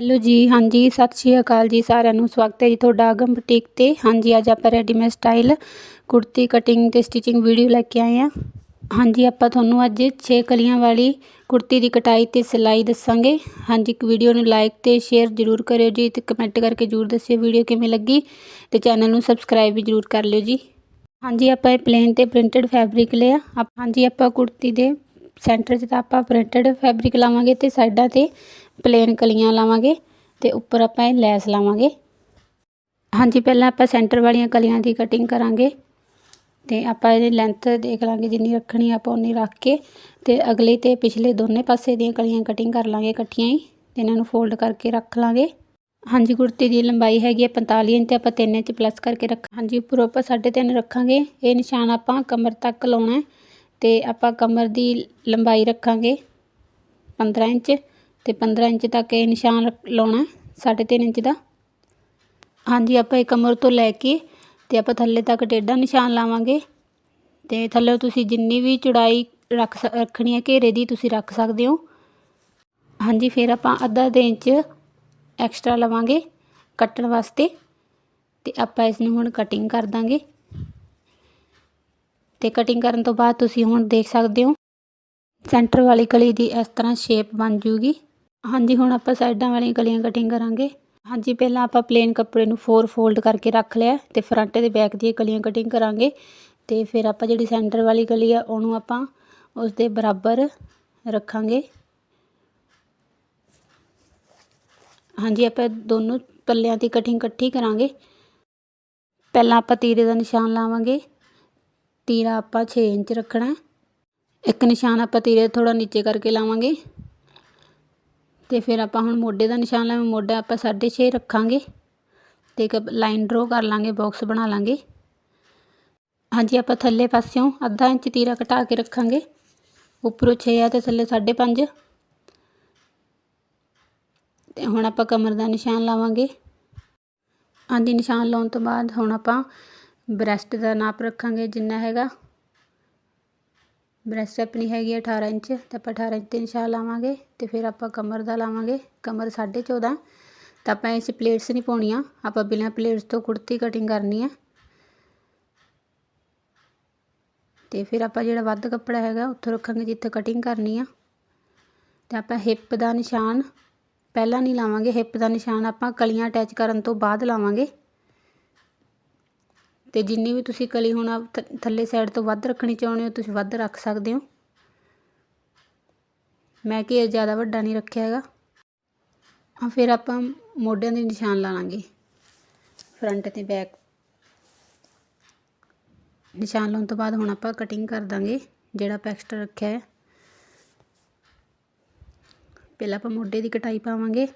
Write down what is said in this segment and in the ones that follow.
Hello ਜੀ, ਹਾਂਜੀ, ਸਤਿ ਸ਼੍ਰੀ ਅਕਾਲ ਜੀ ਸਾਰਿਆਂ ਨੂੰ। ਸਵਾਗਤ ਹੈ ਜੀ ਤੁਹਾਡਾ ਆਗਮ ਬੁਟੀਕ ਤੇ। ਹਾਂਜੀ, ਅੱਜ ਆਪਾਂ ਰੈਡੀਮੇਡ ਸਟਾਈਲ ਕੁੜਤੀ ਕਟਿੰਗ ਤੇ ਸਟਿਚਿੰਗ ਵੀਡੀਓ ਲੈ ਕੇ ਆਏ ਆ ਹਾਂਜੀ, ਆਪਾਂ ਤੁਹਾਨੂੰ ਅੱਜ 6 ਕਲੀਆਂ ਵਾਲੀ ਕੁੜਤੀ ਦੀ ਕਟਾਈ ਤੇ ਸਿਲਾਈ ਦੱਸਾਂਗੇ। ਹਾਂਜੀ, ਇੱਕ ਵੀਡੀਓ ਨੂੰ ਲਾਈਕ ਤੇ ਸ਼ੇਅਰ ਜ਼ਰੂਰ ਕਰਿਓ ਜੀ ਤੇ ਕਮੈਂਟ ਕਰਕੇ ਜ਼ਰੂਰ ਦੱਸਿਓ ਵੀਡੀਓ ਕਿਵੇਂ ਲੱਗੀ ਤੇ ਚੈਨਲ ਨੂੰ ਸਬਸਕ੍ਰਾਈਬ ਵੀ ਜ਼ਰੂਰ ਕਰ ਲਿਓ ਜੀ। ਹਾਂਜੀ, ਆਪਾਂ ਇਹ ਪਲੇਨ ਤੇ ਪ੍ਰਿੰਟਡ ਫੈਬਰਿਕ ਲਿਆ। ਹਾਂਜੀ, ਆਪਾਂ ਕੁੜਤੀ ਦੇ ਸੈਂਟਰ 'ਚ ਤਾਂ ਆਪਾਂ ਪ੍ਰਿੰਟਡ ਫੈਬਰਿਕ ਲਾਵਾਂਗੇ ਤੇ ਸਾਈਡਾਂ ਤੇ ਪਲੇਨ ਕਲੀਆਂ ਲਾਵਾਂਗੇ ਤੇ ਉੱਪਰ ਆਪਾਂ ਇਹ ਲੈਸ ਲਾਵਾਂਗੇ। ਹਾਂਜੀ, ਪਹਿਲਾਂ ਆਪਾਂ ਸੈਂਟਰ ਵਾਲੀਆਂ ਕਲੀਆਂ ਦੀ ਕਟਿੰਗ ਕਰਾਂਗੇ ਤੇ ਆਪਾਂ ਇਹਦੀ ਲੈਂਥ ਦੇਖ ਲਾਂਗੇ ਜਿੰਨੀ ਰੱਖਣੀ ਆਪਾਂ ਉਨੀ ਰੱਖ ਕੇ ਤੇ ਅਗਲੇ ਤੇ ਪਿਛਲੇ ਦੋਨੇ ਪਾਸੇ ਦੀਆਂ ਕਲੀਆਂ ਕਟਿੰਗ ਕਰ ਲਾਂਗੇ ਇਕੱਠੀਆਂ ਹੀ ਤੇ ਇਹਨਾਂ ਨੂੰ ਫੋਲਡ ਕਰਕੇ ਰੱਖ ਲਾਂਗੇ। ਹਾਂਜੀ, ਕੁੜਤੀ ਦੀ ਲੰਬਾਈ ਹੈਗੀ ਹੈ 45 ਇੰਚ ਆਪਾਂ 3 ਇੰਚ ਪਲੱਸ ਕਰਕੇ ਰੱਖ ਹਾਂਜੀ, ਉੱਪਰੋਂ ਆਪਾਂ 3.5 ਰੱਖਾਂਗੇ। ਇਹ ਨਿਸ਼ਾਨ ਆਪਾਂ ਕਮਰ ਤੱਕ ਲਾਉਣਾ ਤੇ ਆਪਾਂ ਕਮਰ ਦੀ ਲੰਬਾਈ ਰੱਖਾਂਗੇ 15 ਇੰਚ। ਤੇ 15 ਇੰਚ ਤੱਕ ਇਹ ਨਿਸ਼ਾਨ ਲਾਉਣਾ 3.5 ਇੰਚ ਦਾ। ਹਾਂਜੀ, ਆਪਾਂ ਇਹ ਕਮਰ ਤੋਂ ਲੈ ਕੇ ਤੇ ਆਪਾਂ ਥੱਲੇ ਤੱਕ ਟੇਢਾ ਨਿਸ਼ਾਨ ਲਾਵਾਂਗੇ। ਤੇ ਥੱਲੇ ਤੁਸੀਂ ਜਿੰਨੀ ਵੀ ਚੌੜਾਈ ਰੱਖ ਰੱਖਣੀ ਹੈ, ਘੇਰੇ ਦੀ ਤੁਸੀਂ ਰੱਖ ਸਕਦੇ ਹੋ। ਹਾਂਜੀ, ਫਿਰ ਆਪਾਂ ਅੱਧਾ ਦੇ ਇੰਚ ਐਕਸਟਰਾ ਲਵਾਂਗੇ ਕੱਟਣ ਵਾਸਤੇ। ਤੇ ਆਪਾਂ ਇਸ ਨੂੰ ਹੁਣ ਕਟਿੰਗ ਕਰ ਦਾਂਗੇ। ਤੇ ਕਟਿੰਗ ਕਰਨ ਤੋਂ ਬਾਅਦ ਤੁਸੀਂ ਹੁਣ ਦੇਖ ਸਕਦੇ ਹੋ ਸੈਂਟਰ ਵਾਲੀ ਕਲੀ ਦੀ ਇਸ ਤਰ੍ਹਾਂ ਸ਼ੇਪ ਬਣ ਜੂਗੀ। ਹਾਂਜੀ, ਹੁਣ ਆਪਾਂ ਸਾਈਡਾਂ ਵਾਲੀਆਂ ਗਲੀਆਂ ਕਟਿੰਗ ਕਰਾਂਗੇ। ਹਾਂਜੀ, ਪਹਿਲਾਂ ਆਪਾਂ ਪਲੇਨ ਕੱਪੜੇ ਨੂੰ ਫੋਰ ਫੋਲਡ ਕਰਕੇ ਰੱਖ ਲਿਆ ਤੇ ਫਰੰਟ ਤੇ ਬੈਕ ਦੀਆਂ ਗਲੀਆਂ ਕਟਿੰਗ ਕਰਾਂਗੇ। ਤੇ ਫਿਰ ਆਪਾਂ ਜਿਹੜੀ ਸੈਂਟਰ ਵਾਲੀ ਗਲੀ ਆ, ਉਹਨੂੰ ਆਪਾਂ ਉਸ ਦੇ ਬਰਾਬਰ ਰੱਖਾਂਗੇ। ਹਾਂਜੀ, ਆਪਾਂ ਦੋਨੋਂ ਪੱਲਿਆਂ ਦੀ ਕਟਿੰਗ ਇਕੱਠੀ ਕਰਾਂਗੇ। ਪਹਿਲਾਂ ਆਪਾਂ ਤੀਰੇ ਦਾ ਨਿਸ਼ਾਨ ਲਾਵਾਂਗੇ। ਤੀਰਾ ਆਪਾਂ 6 ਇੰਚ ਰੱਖਣਾ ਇੱਕ ਨਿਸ਼ਾਨ ਆਪਾਂ ਤੀਰੇ ਥੋੜਾ ਨੀਚੇ ਕਰਕੇ ਲਾਵਾਂਗੇ। ਤੇ ਫਿਰ ਆਪਾਂ ਹੁਣ ਮੋਢੇ ਦਾ ਨਿਸ਼ਾਨ ਲਾਵਾਂ ਮੋਢਾ ਆਪਾਂ 6.5 ਰੱਖਾਂਗੇ ਤੇ ਇੱਕ ਲਾਈਨ ਡਰਾ ਕਰ ਲਾਂਗੇ, ਬਾਕਸ ਬਣਾ ਲਾਂਗੇ। ਹਾਂਜੀ, ਆਪਾਂ ਥੱਲੇ ਪਾਸਿਓਂ ਅੱਧਾ ਇੰਚ ਤੀਰਾ ਘਟਾ ਕੇ ਰੱਖਾਂਗੇ। ਉੱਪਰੋਂ 6 ਆ ਤੇ ਥੱਲੇ 5.5 ਤੇ ਹੁਣ ਆਪਾਂ ਕਮਰ ਦਾ ਨਿਸ਼ਾਨ ਲਾਵਾਂਗੇ। ਹਾਂਜੀ, ਨਿਸ਼ਾਨ ਲਾਉਣ ਤੋਂ ਬਾਅਦ ਹੁਣ ਆਪਾਂ ਬ੍ਰੈਸਟ ਦਾ ਨਾਪ ਰੱਖਾਂਗੇ ਜਿੰਨਾ ਹੈਗਾ। ਬ੍ਰੈਸਟ ਆਪਣੀ ਹੈਗੀ 18 ਇੰਚ, ਤੇ ਆਪਾਂ 18 ਇੰਚ ਤੇ ਨਿਸ਼ਾਨ ਲਾਵਾਂਗੇ, ਤੇ ਫਿਰ ਆਪਾਂ ਕਮਰ ਦਾ ਲਾਵਾਂਗੇ, ਕਮਰ 14.5 ਤਾਂ ਆਪਾਂ ਇਸ ਪਲੇਟਸ ਨਹੀਂ ਪਾਉਣੀਆਂ, ਆਪਾਂ ਬਿਨਾਂ ਪਲੇਟਸ ਤੋਂ ਕੁੜਤੀ ਕਟਿੰਗ ਕਰਨੀ ਹੈ। ਤੇ ਫਿਰ ਆਪਾਂ ਜਿਹੜਾ ਵੱਧ ਕੱਪੜਾ ਹੈਗਾ, ਉੱਥੋਂ ਰੱਖਾਂਗੇ ਜਿੱਥੇ ਕਟਿੰਗ ਕਰਨੀ ਆ। ਤੇ ਆਪਾਂ ਹਿੱਪ ਦਾ ਨਿਸ਼ਾਨ ਪਹਿਲਾਂ ਨਹੀਂ ਲਾਵਾਂਗੇ ਹਿੱਪ ਦਾ ਨਿਸ਼ਾਨ ਆਪਾਂ ਕਲੀਆਂ ਅਟੈਚ ਕਰਨ ਤੋਂ ਬਾਅਦ ਲਾਵਾਂਗੇ। ਤੇ ਜਿੰਨੀ ਵੀ ਤੁਸੀਂ ਕਲੀ ਹੁਣ ਥੱਲੇ ਸਾਈਡ ਤੋਂ ਵੱਧ ਰੱਖਣੀ ਚਾਹੁੰਦੇ ਹੋ, ਤੁਸੀਂ ਵੱਧ ਰੱਖ ਸਕਦੇ ਹੋ। ਮੈਂ ਕਿ ਇਹ ਜ਼ਿਆਦਾ ਵੱਡਾ ਨਹੀਂ ਰੱਖਿਆ ਹੈਗਾ। ਆ ਫਿਰ ਆਪਾਂ ਮੋਢਿਆਂ ਦੇ ਨਿਸ਼ਾਨ ਲਾ ਲਾਂਗੇ। ਫਰੰਟ ਤੇ ਬੈਕ ਨਿਸ਼ਾਨ ਲਾਉਣ ਤੋਂ ਬਾਅਦ ਹੁਣ ਆਪਾਂ ਕਟਿੰਗ ਕਰ ਦਾਂਗੇ, ਜਿਹੜਾ ਆਪਾਂ ਐਕਸਟਰਾ ਰੱਖਿਆ ਹੈ। ਪਹਿਲਾਂ ਆਪਾਂ ਮੋਢੇ ਦੀ ਕਟਾਈ ਪਾਵਾਂਗੇ।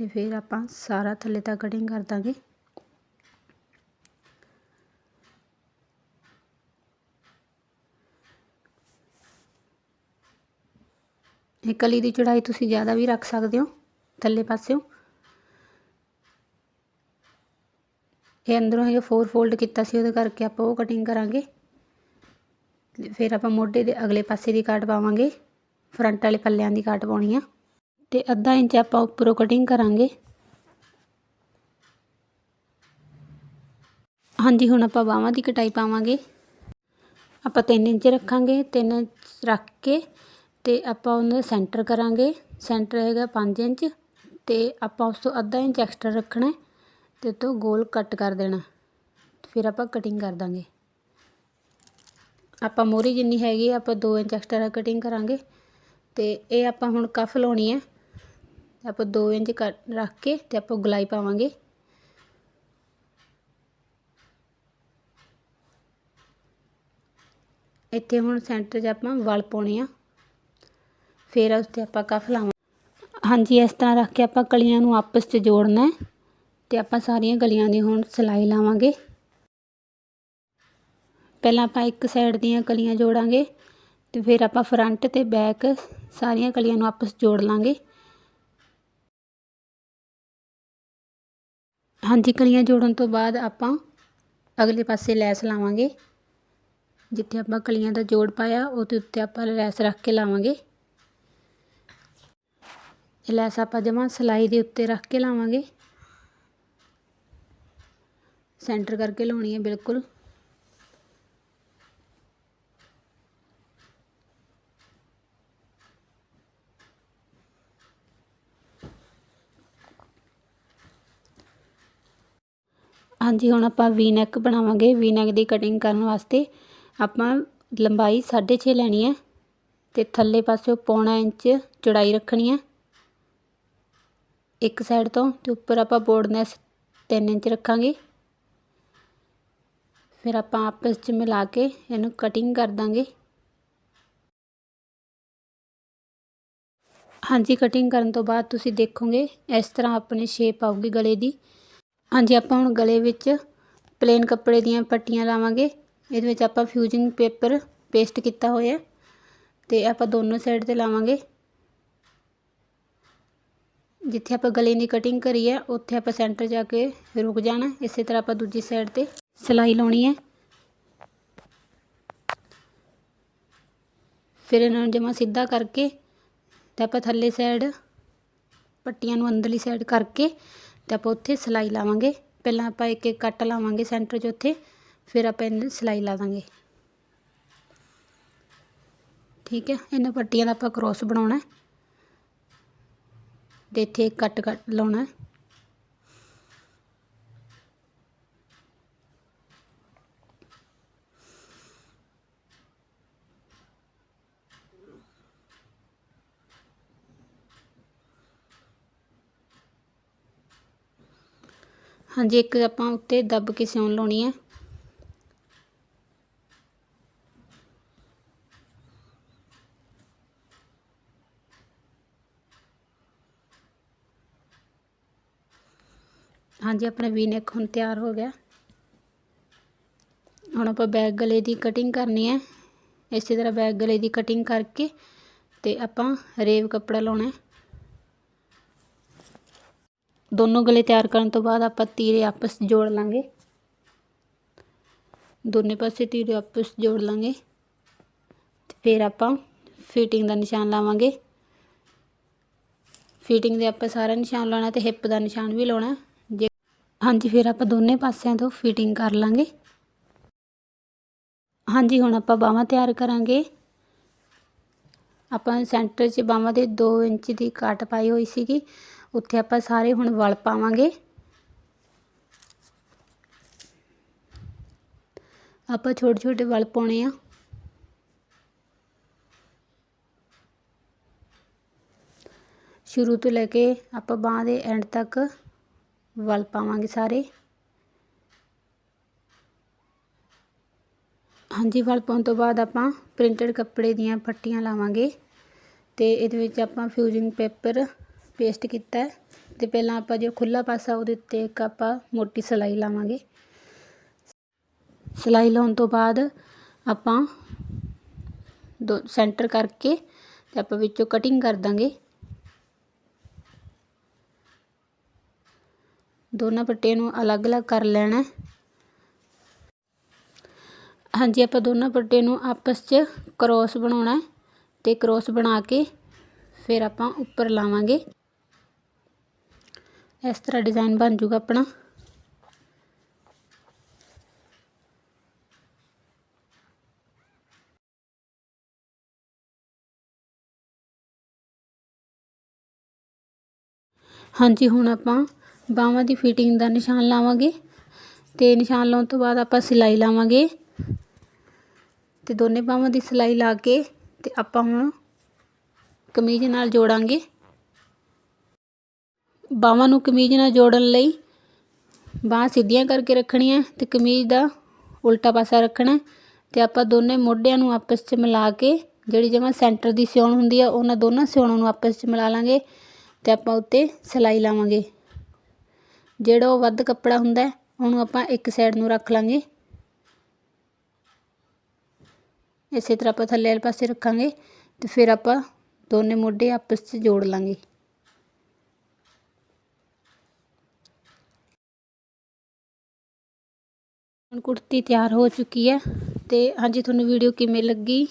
ਤੇ ਫਿਰ ਆਪਾਂ ਸਾਰਾ ਥੱਲੇ ਤੱਕ ਕਟਿੰਗ ਕਰ ਦਾਂਗੇ। ਇਹ ਕਲੀ ਦੀ ਚੜਾਈ ਤੁਸੀਂ ਜ਼ਿਆਦਾ ਵੀ ਰੱਖ ਸਕਦੇ ਹੋ ਥੱਲੇ ਪਾਸਿਓਂ। ਇਹ ਅੰਦਰੋਂ ਹੈਗਾ ਫੋਰ ਫੋਲਡ ਕੀਤਾ ਸੀ, ਉਹਦੇ ਕਰਕੇ ਆਪਾਂ ਉਹ ਕਟਿੰਗ ਕਰਾਂਗੇ। ਫਿਰ ਆਪਾਂ ਮੋਢੇ ਦੇ ਅਗਲੇ ਪਾਸੇ ਦੀ ਕਾਟ ਪਾਵਾਂਗੇ। ਫਰੰਟ ਵਾਲੇ ਪੱਲਿਆਂ ਦੀ ਕਾਟ ਪਾਉਣੀ ਆ। ਤੇ ਅੱਧਾ ਇੰਚ ਆਪਾਂ ਉੱਪਰੋਂ ਕਟਿੰਗ ਕਰਾਂਗੇ। ਹਾਂਜੀ, ਹੁਣ ਆਪਾਂ ਬਾਹਾਂ ਦੀ ਕਟਾਈ ਪਾਵਾਂਗੇ। ਆਪਾਂ 3 ਇੰਚ ਰੱਖਾਂਗੇ 3 ਇੰਚ ਰੱਖ ਕੇ ਤੇ ਆਪਾਂ ਉਹਨੂੰ ਸੈਂਟਰ ਕਰਾਂਗੇ। ਸੈਂਟਰ ਹੈਗਾ 5 ਇੰਚ ਤੇ ਆਪਾਂ ਉਸ ਤੋਂ ਅੱਧਾ ਇੰਚ ਐਕਸਟਰਾ ਰੱਖਣਾ ਤੇ ਤੋਂ ਗੋਲ ਕੱਟ ਕਰ ਦੇਣਾ ਫਿਰ ਆਪਾਂ ਕਟਿੰਗ ਕਰ ਦਾਂਗੇ। ਆਪਾਂ ਮੋਰੀ ਜਿੰਨੀ ਹੈਗੀ ਆਪਾਂ 2 ਇੰਚ ਐਕਸਟਰਾ ਕਟਿੰਗ ਕਰਾਂਗੇ ਤੇ ਇਹ ਆਪਾਂ ਹੁਣ ਕਫ ਲਾਉਣੀ ਹੈ। ਆਪਾਂ 2 ਇੰਚ ਰੱਖ ਕੇ ਤੇ ਆਪਾਂ ਗੁਲਾਈ ਪਾਵਾਂਗੇ। ਇੱਥੇ ਹੁਣ ਸੈਂਟਰ 'ਚ ਆਪਾਂ ਵਲ ਪਾਉਣੇ ਆ। ਫਿਰ ਉਸ ਤੇ ਆਪਾਂ ਕਫ ਲਾਵਾਂ। ਹਾਂਜੀ, ਇਸ ਤਰ੍ਹਾਂ ਰੱਖ ਕੇ ਆਪਾਂ ਕਲੀਆਂ ਨੂੰ ਆਪਸ 'ਚ ਜੋੜਨਾ ਹੈ ਤੇ ਆਪਾਂ ਸਾਰੀਆਂ ਗਲੀਆਂ ਦੀ ਹੁਣ ਸਿਲਾਈ ਲਾਵਾਂਗੇ। ਪਹਿਲਾਂ ਆਪਾਂ ਇੱਕ ਸਾਈਡ ਦੀਆਂ ਕਲੀਆਂ ਜੋੜਾਂਗੇ ਤੇ ਫਿਰ ਆਪਾਂ ਫਰੰਟ ਤੇ ਬੈਕ ਸਾਰੀਆਂ ਕਲੀਆਂ ਨੂੰ ਆਪਸ ਜੋੜ ਲਾਂਗੇ। ਹਾਂਜੀ, ਕਲੀਆਂ ਜੋੜਨ ਤੋਂ ਬਾਅਦ ਆਪਾਂ ਅਗਲੇ ਪਾਸੇ ਲੈਸ ਲਾਵਾਂਗੇ। ਜਿੱਥੇ ਆਪਾਂ ਕਲੀਆਂ ਦਾ ਜੋੜ ਪਾਇਆ, ਉਹਦੇ ਉੱਤੇ ਆਪਾਂ ਲੈਸ ਰੱਖ ਕੇ ਲਾਵਾਂਗੇ। ਇਹ ਲੈਸ ਆਪਾਂ ਜਮਾਂ ਸਿਲਾਈ ਦੇ ਉੱਤੇ ਰੱਖ ਕੇ ਲਾਵਾਂਗੇ। ਸੈਂਟਰ ਕਰਕੇ ਲਾਉਣੀ ਹੈ, ਬਿਲਕੁਲ। ਹਾਂਜੀ, ਹੁਣ ਆਪਾਂ ਵੀ ਨੈਕ ਬਣਾਵਾਂਗੇ। ਵੀ ਨੈਕ ਦੀ ਕਟਿੰਗ ਕਰਨ ਵਾਸਤੇ ਆਪਾਂ ਲੰਬਾਈ 6.5 ਲੈਣੀ ਹੈ ਤੇ ਥੱਲੇ ਪਾਸਿਓਂ ਪੌਣਾ ਇੰਚ ਚੌੜਾਈ ਰੱਖਣੀ ਹੈ ਇੱਕ ਸਾਈਡ ਤੋਂ ਤੇ ਉੱਪਰ ਆਪਾਂ ਬੋਰਡਨੈਸ 3 ਇੰਚ ਰੱਖਾਂਗੇ। ਫਿਰ ਆਪਾਂ ਆਪਸ 'ਚ ਮਿਲਾ ਕੇ ਇਹਨੂੰ ਕਟਿੰਗ ਕਰ ਦਾਂਗੇ। ਹਾਂਜੀ ਕਟਿੰਗ ਕਰਨ ਤੋਂ ਬਾਅਦ ਤੁਸੀਂ ਦੇਖੋਗੇ ਇਸ ਤਰ੍ਹਾਂ ਆਪਣੀ ਸ਼ੇਪ ਆਊਗੀ ਗਲੇ ਦੀ। ਹਾਂਜੀ, ਆਪਾਂ ਹੁਣ ਗਲੇ ਵਿੱਚ ਪਲੇਨ ਕੱਪੜੇ ਦੀਆਂ ਪੱਟੀਆਂ ਲਾਵਾਂਗੇ। ਇਹਦੇ ਵਿੱਚ ਆਪਾਂ ਫਿਊਜ਼ਿੰਗ ਪੇਪਰ ਪੇਸਟ ਕੀਤਾ ਹੋਇਆ ਤੇ ਆਪਾਂ ਦੋਨੋਂ ਸਾਈਡ ਤੇ ਲਾਵਾਂਗੇ। ਜਿੱਥੇ ਆਪਾਂ ਗਲੇ ਦੀ ਕਟਿੰਗ ਕਰੀ ਹੈ, ਉੱਥੇ ਆਪਾਂ ਸੈਂਟਰ ਜਾ ਕੇ ਰੁਕ ਜਾਣਾ ਇਸੇ ਤਰ੍ਹਾਂ ਆਪਾਂ ਦੂਜੀ ਸਾਈਡ ਤੇ ਸਿਲਾਈ ਲਾਉਣੀ ਹੈ। ਫਿਰ ਇਹਨਾਂ ਨੂੰ ਜਮਾ ਸਿੱਧਾ ਕਰਕੇ ਤੇ ਆਪਾਂ ਥੱਲੇ ਸਾਈਡ ਪੱਟੀਆਂ ਨੂੰ ਅੰਦਰਲੀ ਸਾਈਡ ਕਰਕੇ ਤੇ ਆਪਾਂ ਉੱਥੇ ਸਿਲਾਈ ਲਾਵਾਂਗੇ। ਪਹਿਲਾਂ ਆਪਾਂ ਇੱਕ ਇੱਕ ਕੱਟ ਲਾਵਾਂਗੇ ਸੈਂਟਰ 'ਚ ਉੱਥੇ, ਫਿਰ ਆਪਾਂ ਇਹਨਾਂ ਸਿਲਾਈ ਲਾ ਦਾਂਗੇ। ਠੀਕ ਹੈ, ਇਹਨਾਂ ਪੱਟੀਆਂ ਦਾ ਆਪਾਂ ਕ੍ਰੋਸ ਬਣਾਉਣਾ ਹੈ। ਤੇ ਇੱਥੇ ਕੱਟ ਕੱਟ ਲਾਉਣਾ ਹਾਂਜੀ, ਇੱਕ ਆਪਾਂ ਉੱਤੇ ਦੱਬ ਕੇ ਸਿਉਣ ਲਾਉਣੀ ਹੈ ਹਾਂਜੀ, ਆਪਣਾ ਵੀ ਨੈਕ ਹੁਣ ਤਿਆਰ ਹੋ ਗਿਆ। ਹੁਣ ਆਪਾਂ ਬੈਕ ਗਲੇ ਦੀ ਕਟਿੰਗ ਕਰਨੀ ਹੈ ਇਸੇ ਤਰ੍ਹਾਂ ਬੈਕ ਗਲੇ ਦੀ ਕਟਿੰਗ ਕਰਕੇ ਤੇ ਆਪਾਂ ਰੇਵ ਕੱਪੜਾ ਲਾਉਣਾ। ਹੈ ਦੋਨੋਂ ਗਲੇ ਤਿਆਰ ਕਰਨ ਤੋਂ ਬਾਅਦ ਆਪਾਂ ਤੀਰੇ ਆਪਸ ਜੋੜ ਲਾਂਗੇ। ਦੋਨੇ ਪਾਸੇ ਤੀਰੇ ਆਪਸ ਜੋੜ ਲਾਂਗੇ। ਤੇ ਫਿਰ ਆਪਾਂ ਫਿਟਿੰਗ ਦਾ ਨਿਸ਼ਾਨ ਲਾਵਾਂਗੇ। ਫਿਟਿੰਗ ਦੇ ਆਪਾਂ ਸਾਰਾ ਨਿਸ਼ਾਨ ਲਾਉਣਾ ਤੇ ਹਿੱਪ ਦਾ ਨਿਸ਼ਾਨ ਵੀ ਲਾਉਣਾ। ਜੇ ਹਾਂਜੀ, ਫਿਰ ਆਪਾਂ ਦੋਨੇ ਪਾਸਿਆਂ ਤੋਂ ਫਿਟਿੰਗ ਕਰ ਲਾਂਗੇ। ਹਾਂਜੀ, ਹੁਣ ਆਪਾਂ ਬਾਹਾਂ ਤਿਆਰ ਕਰਾਂਗੇ। ਆਪਾਂ ਸੈਂਟਰ 'ਚ ਬਾਹਾਂ ਦੇ 2 ਇੰਚ ਦੀ ਕੱਟ ਪਾਈ ਹੋਈ ਸੀਗੀ। ਉੱਥੇ ਆਪਾਂ ਸਾਰੇ ਹੁਣ ਵਲ ਪਾਵਾਂਗੇ। ਆਪਾਂ ਛੋਟੇ ਛੋਟੇ ਵਲ ਪਾਉਣੇ ਆ। ਸ਼ੁਰੂ ਤੋਂ ਲੈ ਕੇ ਆਪਾਂ ਬਾਹ ਦੇ ਐਂਡ ਤੱਕ ਵਲ ਪਾਵਾਂਗੇ ਸਾਰੇ। ਹਾਂਜੀ, ਵਲ ਪਾਉਣ ਤੋਂ ਬਾਅਦ ਆਪਾਂ ਪ੍ਰਿੰਟਡ ਕੱਪੜੇ ਦੀਆਂ ਪੱਟੀਆਂ ਲਾਵਾਂਗੇ। ਤੇ ਇਹਦੇ ਵਿੱਚ ਆਪਾਂ ਫਿਊਜ਼ਿੰਗ ਪੇਪਰ ਪੇਸਟ ਕੀਤਾ ਹੈ। ਤੇ ਪਹਿਲਾਂ ਆਪਾਂ ਜੋ ਖੁੱਲਾ ਪਾਸਾ ਉਹਦੇ ਉੱਤੇ ਇੱਕ ਆਪਾਂ ਮੋਟੀ ਸਿਲਾਈ ਲਾਵਾਂਗੇ। ਸਿਲਾਈ ਲਾਉਣ ਤੋਂ ਬਾਅਦ ਆਪਾਂ ਦੋ ਸੈਂਟਰ ਕਰਕੇ ਤੇ ਆਪਾਂ ਵਿੱਚੋਂ ਕਟਿੰਗ ਕਰ ਦਾਂਗੇ। ਦੋਨਾਂ ਪੱਟੀਆਂ ਨੂੰ ਅਲੱਗ-ਅਲੱਗ ਕਰ ਲੈਣਾ ਹਾਂਜੀ, ਆਪਾਂ ਦੋਨਾਂ ਪੱਟੇ ਨੂੰ ਆਪਸ 'ਚ ਕ੍ਰੋਸ ਬਣਾਉਣਾ ਤੇ ਕ੍ਰੋਸ ਬਣਾ ਕੇ ਫਿਰ ਆਪਾਂ ਉੱਪਰ ਲਾਵਾਂਗੇ। ਇਸ ਤਰ੍ਹਾਂ ਡਿਜ਼ਾਈਨ ਬਣ ਜੂਗਾ ਆਪਣਾ। ਹਾਂਜੀ, ਹੁਣ ਆਪਾਂ ਬਾਹਾਂ ਦੀ ਫਿਟਿੰਗ ਦਾ ਨਿਸ਼ਾਨ ਲਾਵਾਂਗੇ ਤੇ ਨਿਸ਼ਾਨ ਲਾਉਣ ਤੋਂ ਬਾਅਦ ਆਪਾਂ ਸਿਲਾਈ ਲਾਵਾਂਗੇ। ਤੇ ਦੋਨੇ ਬਾਹਾਂ ਦੀ ਸਿਲਾਈ ਲਾ ਕੇ ਤੇ ਆਪਾਂ ਹੁਣ ਕਮੀਜ਼ ਨਾਲ ਜੋੜਾਂਗੇ। ਬਾਹਾਂ ਨੂੰ ਕਮੀਜ਼ ਨਾਲ ਜੋੜਨ ਲਈ ਬਾਹਾਂ ਸਿੱਧੀਆਂ ਕਰਕੇ ਰੱਖਣੀਆਂ ਤੇ ਕਮੀਜ਼ ਦਾ ਉਲਟਾ ਪਾਸਾ ਰੱਖਣਾ ਤੇ ਆਪਾਂ ਦੋਨੇ ਮੋਢਿਆਂ ਨੂੰ ਆਪਸ 'ਚ ਮਿਲਾ ਕੇ ਜਿਹੜੀ ਜਮਾ ਸੈਂਟਰ ਦੀ ਸਿਉਣ ਹੁੰਦੀ ਆ, ਉਹਨਾਂ ਦੋਨਾਂ ਸਿਉਣਾਂ ਨੂੰ ਆਪਸ 'ਚ ਮਿਲਾ ਲਾਂਗੇ ਤੇ ਆਪਾਂ ਉੱਤੇ ਸਿਲਾਈ ਲਾਵਾਂਗੇ। ਜਿਹੜਾ ਉਹ ਵੱਧ ਕੱਪੜਾ ਹੁੰਦਾ, ਉਹਨੂੰ ਆਪਾਂ ਇੱਕ ਸਾਈਡ ਨੂੰ ਰੱਖ ਲਾਂਗੇ। ਇਸੇ ਤਰ੍ਹਾਂ ਆਪਾਂ ਥੱਲੇ ਵਾਲੇ ਪਾਸੇ ਰੱਖਾਂਗੇ ਤੇ ਫਿਰ ਆਪਾਂ ਦੋਨੇ ਮੋਢੇ ਆਪਸ 'ਚ ਜੋੜ ਲਾਂਗੇ। ਹੁਣ ਕੁੜਤੀ ਤਿਆਰ ਹੋ ਚੁੱਕੀ ਹੈ ਤੇ ਹਾਂਜੀ, ਤੁਹਾਨੂੰ ਵੀਡੀਓ ਕਿਵੇਂ ਲੱਗੀ?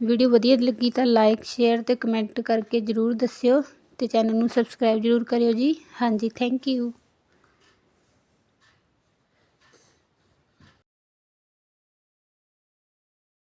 ਵੀਡੀਓ ਵਧੀਆ ਲੱਗੀ ਤਾਂ ਲਾਈਕ ਸ਼ੇਅਰ ਤੇ ਕਮੈਂਟ ਕਰਕੇ ਜ਼ਰੂਰ ਦੱਸਿਓ ਤੇ ਚੈਨਲ ਨੂੰ ਸਬਸਕ੍ਰਾਈਬ ਜ਼ਰੂਰ ਕਰਿਓ ਜੀ। ਹਾਂਜੀ ਥੈਂਕ ਯੂ